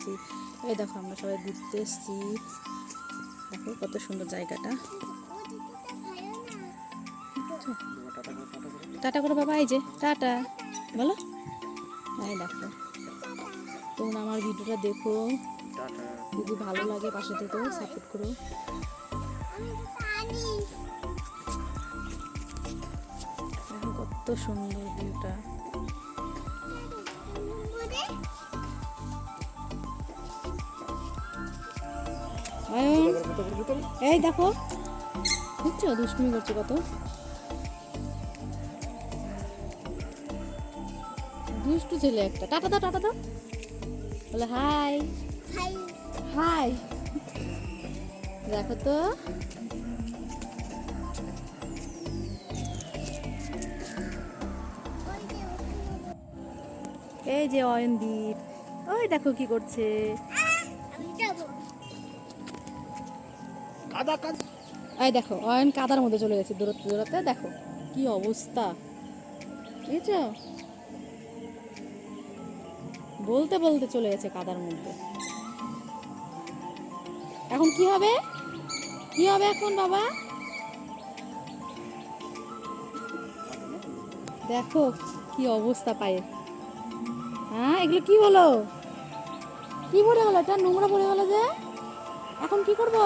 কাছাকাছি এই দেখো আমরা সবাই ঘুরতে এসেছি। দেখো কত সুন্দর জায়গাটা। টাটা করে বাবা, এই যে, টাটা। বলো। এই দেখো। তোমরা আমার ভিডিওটা দেখো। যদি ভালো লাগে পাশে থেকে সাপোর্ট করো। কত সুন্দর ভিউটা। এই দেখো। দেখছ? দুষ্টুমি করছে কত? দুষ্টু ছেলে একটা। টাটা দাও টাটা দাও। বলে হাই। হাই। দেখো তো। এই যে অয়নদীপ। ওই দেখো কি করছে। এই দেখো, অয়ন কাদার মধ্যে চলে গেছে দেখো কি অবস্থা। বলতে বলতে চলে গেছে কাদার মধ্যে। এখন কি হবে? কি হবে এখন, বাবা? দেখো কি অবস্থা পায়ে। হ্যাঁ এগুলো কি হলো? কি পড়ে গেলো? এটা নোংরা পড়ে গেলো যে। এখন কি করব?